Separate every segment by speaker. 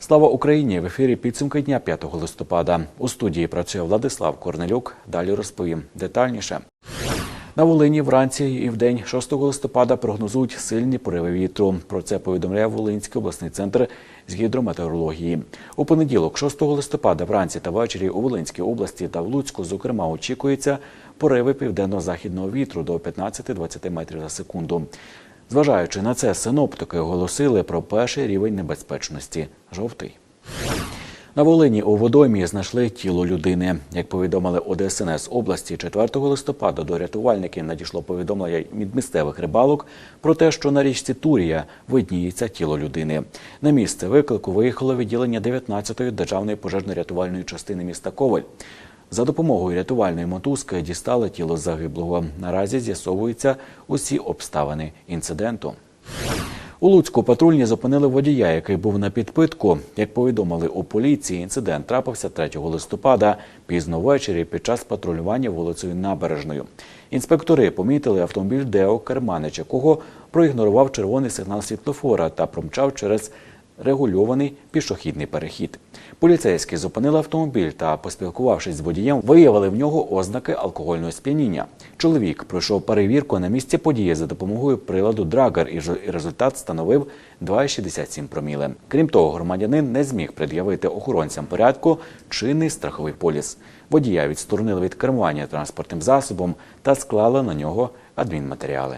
Speaker 1: Слава Україні! В ефірі підсумки дня 5 листопада. У студії працює Владислав Корнелюк. Далі розповім детальніше. На Волині вранці і вдень 6 листопада прогнозують сильні пориви вітру. Про це повідомляє Волинський обласний центр з гідрометеорології. У понеділок, 6 листопада, вранці та ввечері у Волинській області та в Луцьку, зокрема, очікується пориви південно-західного вітру до 15-20 метрів за секунду. Зважаючи на це, синоптики оголосили про перший рівень небезпечності жовтий. На Волині у водоймі знайшли тіло людини. Як повідомили ОДСНС області, 4 листопада до рятувальників надійшло повідомлення від місцевих рибалок про те, що на річці Турія видніється тіло людини. На місце виклику виїхало відділення 19-ї державної пожежно-рятувальної частини міста Коваль. За допомогою рятувальної мотузки дістали тіло загиблого. Наразі з'ясовуються усі обставини інциденту. У Луцьку патрульні зупинили водія, який був на підпитку. Як повідомили у поліції, інцидент трапився 3 листопада пізно ввечері під час патрулювання вулицею Набережною. Інспектори помітили автомобіль Део, керманич якого проігнорував червоний сигнал світлофора та промчав через регульований пішохідний перехід. Поліцейські зупинили автомобіль та, поспілкувавшись з водієм, виявили в нього ознаки алкогольного сп'яніння. Чоловік пройшов перевірку на місці події за допомогою приладу Драгер, і результат становив 2,67 проміле. Крім того, громадянин не зміг пред'явити охоронцям порядку чинний страховий поліс. Водія відсторонили від кермування транспортним засобом та склали на нього адмінматеріали.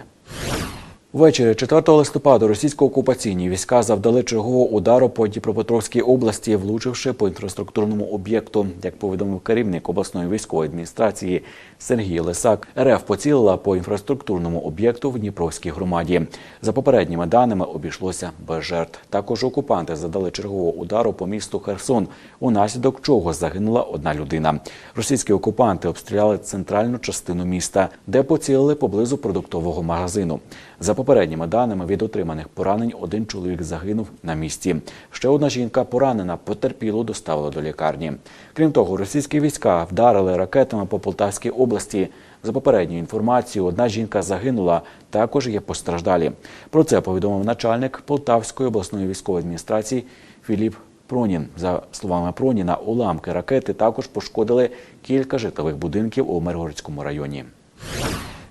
Speaker 1: Ввечері 4 листопада російсько-окупаційні війська завдали чергового удару по Дніпропетровській області, влучивши по інфраструктурному об'єкту. Як повідомив керівник обласної військової адміністрації Сергій Лисак, РФ поцілила по інфраструктурному об'єкту в Дніпровській громаді. За попередніми даними обійшлося без жертв. Також окупанти задали чергового удару по місту Херсон, унаслідок чого загинула одна людина. Російські окупанти обстріляли центральну частину міста, де поцілили поблизу продуктового магазину. За попередніми даними від отриманих поранень один чоловік загинув на місці. Ще одна жінка поранена, потерпілу доставили до лікарні. Крім того, російські війська вдарили ракетами по Полтавській області. За попередньою інформацією, одна жінка загинула, також є постраждалі. Про це повідомив начальник Полтавської обласної військової адміністрації Філіп Пронін. За словами Проніна, уламки ракети також пошкодили кілька житлових будинків у Миргородському районі.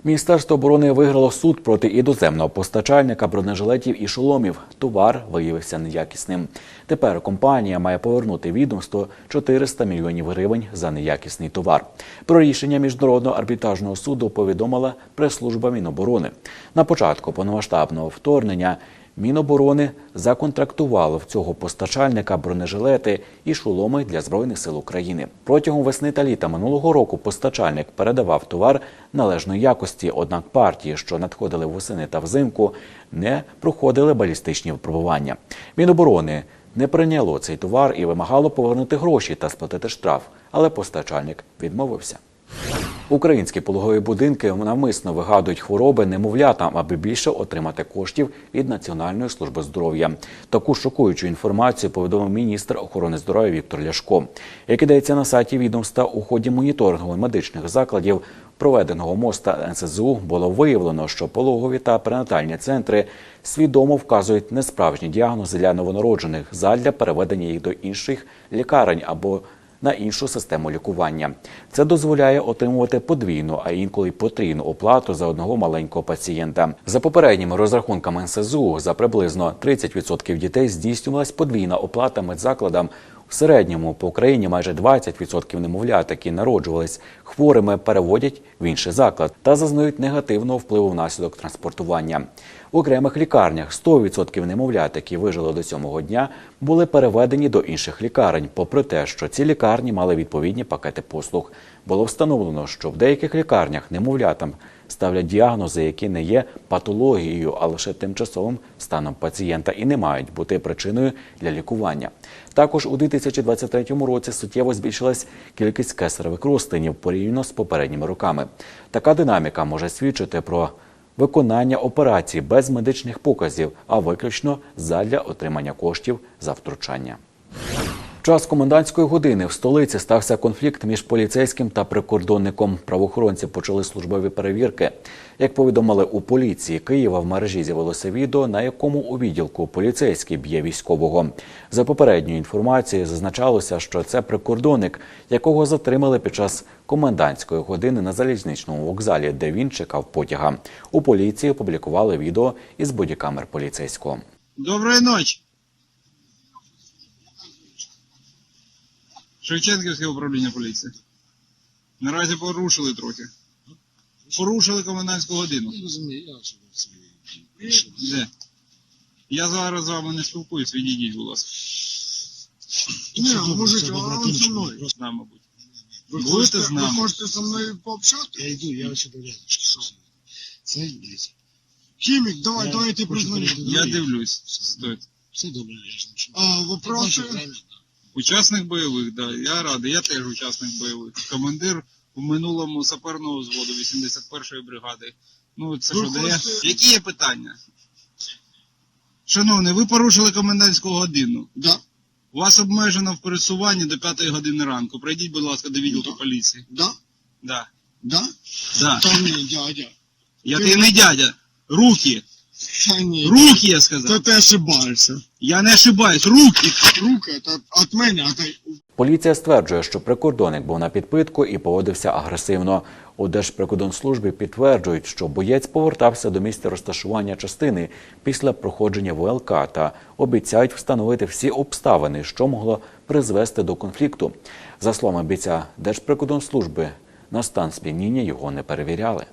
Speaker 1: Міністерство оборони виграло суд проти іноземного постачальника бронежилетів і шоломів. Товар виявився неякісним. Тепер компанія має повернути відомство 400 мільйонів гривень за неякісний товар. Про рішення міжнародного арбітражного суду повідомила прес-служба Міноборони. На початку повномасштабного вторгнення Міноборони законтрактувало в цього постачальника бронежилети і шоломи для збройних сил України. Протягом весни та літа минулого року постачальник передавав товар належної якості. Однак партії, що надходили восени та взимку, не проходили балістичні випробування. Міноборони не прийняло цей товар і вимагало повернути гроші та сплатити штраф, але постачальник відмовився. Українські пологові будинки навмисно вигадують хвороби немовлятам, аби більше отримати коштів від Національної служби здоров'я. Таку шокуючу інформацію повідомив міністр охорони здоров'я Віктор Ляшко. Як ідеться на сайті відомства у ході моніторингу медичних закладів, проведеного моста НСЗУ, було виявлено, що пологові та перинатальні центри свідомо вказують несправжні діагнози для новонароджених задля переведення їх до інших лікарень або на іншу систему лікування. Це дозволяє отримувати подвійну, а інколи потрійну оплату за одного маленького пацієнта. За попередніми розрахунками НСЗУ, за приблизно 30% дітей здійснювалась подвійна оплата медзакладам. В середньому по Україні майже 20% немовлят, які народжувались хворими, переводять в інший заклад та зазнають негативного впливу внаслідок транспортування. В окремих лікарнях 100% немовлят, які вижили до сьомого дня, були переведені до інших лікарень, попри те, що ці лікарні мали відповідні пакети послуг. Було встановлено, що в деяких лікарнях немовлятам ставлять діагнози, які не є патологією, а лише тимчасовим станом пацієнта і не мають бути причиною для лікування. Також у 2023 році суттєво збільшилась кількість кесаревих розтинів порівняно з попередніми роками. Така динаміка може свідчити про виконання операцій без медичних показів, а виключно задля отримання коштів за втручання. Час комендантської години в столиці стався конфлікт між поліцейським та прикордонником. Правоохоронці почали службові перевірки. Як повідомили у поліції Києва, в мережі з'явилося відео, на якому у відділку поліцейський б'є військового. За попередньою інформацією зазначалося, що це прикордонник, якого затримали під час комендантської години на залізничному вокзалі, де він чекав потяга. У поліції опублікували відео із бодікамер поліцейського.
Speaker 2: Доброї ночі. Шевченківське управління поліції. Наразі порушили трохи. Порушили комендантську годину.
Speaker 3: Я.
Speaker 2: Де? Я зараз з вами не спілкуюсь, відійдіть, будь ласка.
Speaker 3: Ні, мужик, а он зі мною.
Speaker 2: З нами будь.
Speaker 3: Ви
Speaker 2: Будете з
Speaker 3: ви
Speaker 2: нами?
Speaker 3: хочете зі мною пообщати?
Speaker 4: Я йду, я ось дивлюся. Це дивіться.
Speaker 3: Хімік, давай, давай ти признаю.
Speaker 2: Я дивлюсь.
Speaker 4: Все добре, я ж.
Speaker 3: А, вопроси?
Speaker 2: Учасник бойових, да. Я радий, я теж учасник бойових. Командир у минулому саперного взводу 81-ї бригади. Ну, це що дає? Які є питання? Шановний, ви порушили комендантську годину.
Speaker 3: Да,
Speaker 2: Вас обмежено в пересуванні до 5 години ранку. Пройдіть, будь ласка, до відділку
Speaker 3: Да.
Speaker 2: поліції.
Speaker 3: да,
Speaker 2: Да.
Speaker 3: да?
Speaker 2: Да.
Speaker 3: Та ні, дядя.
Speaker 2: Я
Speaker 3: ти
Speaker 2: не дядя. Руки.
Speaker 3: Та ні.
Speaker 2: Руки, я
Speaker 3: Та ти ошибаєшся.
Speaker 2: Я не ошибаюсь. Руки.
Speaker 3: Руки, та від мене, а ти...
Speaker 1: Поліція стверджує, що прикордонник був на підпитку і поводився агресивно. У Держприкордонслужбі підтверджують, що боєць повертався до місця розташування частини після проходження ВЛК та обіцяють встановити всі обставини, що могло призвести до конфлікту. За словами бійця Держприкордонслужби, на стан сп'яніння його не перевіряли.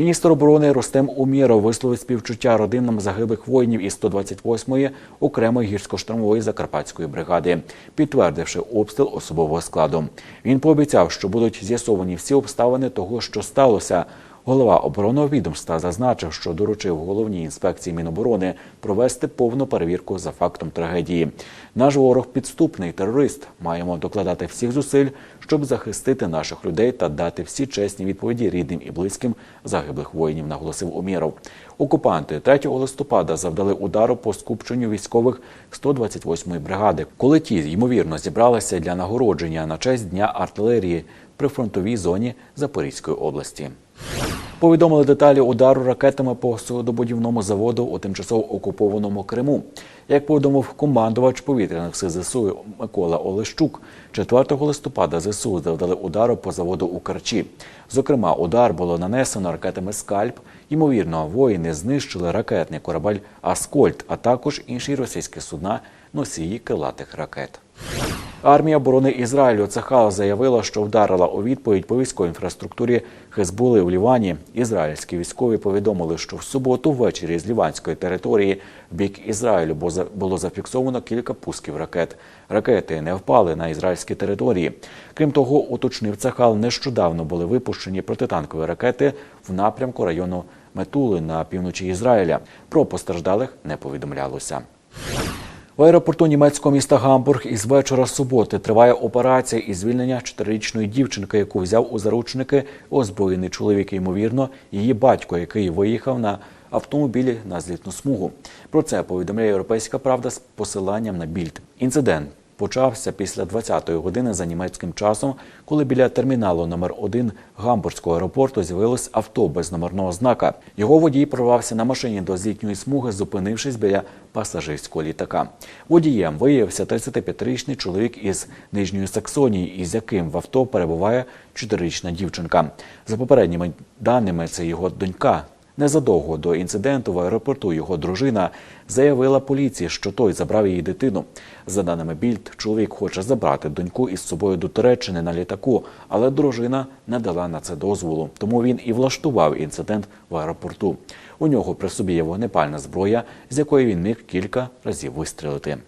Speaker 1: Міністр оборони Ростем Умєров висловив співчуття родинам загиблих воїнів із 128-ї окремої гірсько-штурмової закарпатської бригади, підтвердивши обстріл особового складу. Він пообіцяв, що будуть з'ясовані всі обставини того, що сталося. Голова оборонного відомства зазначив, що доручив головній інспекції Міноборони провести повну перевірку за фактом трагедії. Наш ворог підступний терорист. Маємо докладати всіх зусиль, щоб захистити наших людей та дати всі чесні відповіді рідним і близьким загиблих воїнів, наголосив Уміров. Окупанти 3 листопада завдали удару по скупченню військових 128-ї бригади, коли ті ймовірно зібралися для нагородження на честь дня артилерії при фронтовій зоні Запорізької області. Повідомили деталі удару ракетами по судобудівному заводу у тимчасово окупованому Криму. Як повідомив командувач повітряних сил ЗСУ Микола Олещук, 4 листопада ЗСУ завдали удару по заводу у Карчі. Зокрема, удар було нанесено ракетами Скальп. Ймовірно, воїни знищили ракетний корабель Аскольд, а також інші російські судна носії крилатих ракет. Армія оборони Ізраїлю Цахал заявила, що вдарила у відповідь по військовій інфраструктурі Хезбули в Лівані. Ізраїльські військові повідомили, що в суботу ввечері з ліванської території в бік Ізраїлю було зафіксовано кілька пусків ракет. Ракети не впали на ізраїльські території. Крім того, уточнив Цахал, нещодавно були випущені протитанкові ракети в напрямку району Метули на півночі Ізраїля. Про постраждалих не повідомлялося. В аеропорту німецького міста Гамбург із вечора суботи триває операція із звільнення чотирирічної дівчинки, яку взяв у заручники озброєний чоловік, ймовірно, її батько, який виїхав на автомобілі на злітну смугу. Про це повідомляє Європейська Правда з посиланням на більд. Інцидент почався після 20-ї години за німецьким часом, коли біля терміналу номер 1 Гамбурзького аеропорту з'явилось авто без номерного знака. Його водій прорвався на машині до злітньої смуги, зупинившись біля пасажирського літака. Водієм виявився 35-річний чоловік із Нижньої Саксонії, із яким в авто перебуває 4-річна дівчинка. За попередніми даними, це його донька. Незадовго до інциденту в аеропорту його дружина заявила поліції, що той забрав її дитину. За даними Більд, чоловік хоче забрати доньку із собою до Туреччини на літаку, але дружина не дала на це дозволу. Тому він і влаштував інцидент в аеропорту. У нього при собі є вогнепальна зброя, з якої він міг кілька разів вистрілити.